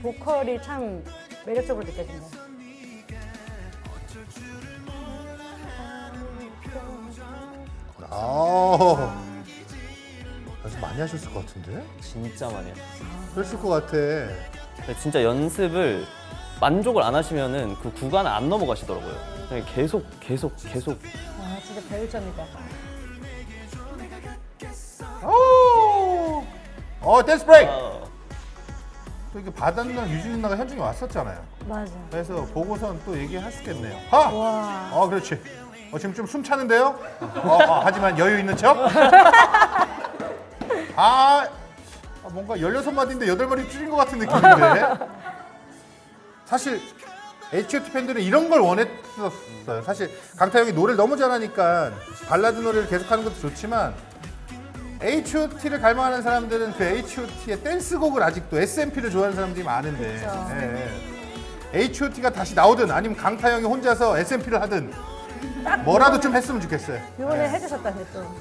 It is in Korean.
보컬이 참 매력적으로 느껴진다. 아 연습 많이 하셨을 것 같은데? 진짜 많이 했어요. 그랬을 것 같아. 근데 진짜 연습을 만족을 안 하시면은 그 구간을 안 넘어가시더라고요. 그냥 계속 계속 계속 아, 진짜 배울 점이다. 오! 어 댄스 브레이크. 아, 또 이게 바다누나 유진 누나가 현중에 왔었잖아요. 맞아. 그래서 보고선 또 얘기할 수 있겠네요. 하! 와. 어 그렇지. 어 지금 좀 숨 차는데요? 어, 어, 하지만 여유 있는 척. 아, 아, 뭔가 16마디인데 8마디 줄인 것 같은 느낌인데. 사실 H.O.T 팬들은 이런 걸 원했었어요. 사실 강타형이 노래를 너무 잘하니까 발라드 노래를 계속하는 것도 좋지만 H.O.T를 갈망하는 사람들은 그 H.O.T의 댄스곡을 아직도 S.M.P를 좋아하는 사람들이 많은데 그쵸. 예, 예. H.O.T가 다시 나오든 아니면 강타형이 혼자서 S.M.P를 하든 뭐라도 좀 했으면 좋겠어요. 이번에 해주셨다네 또.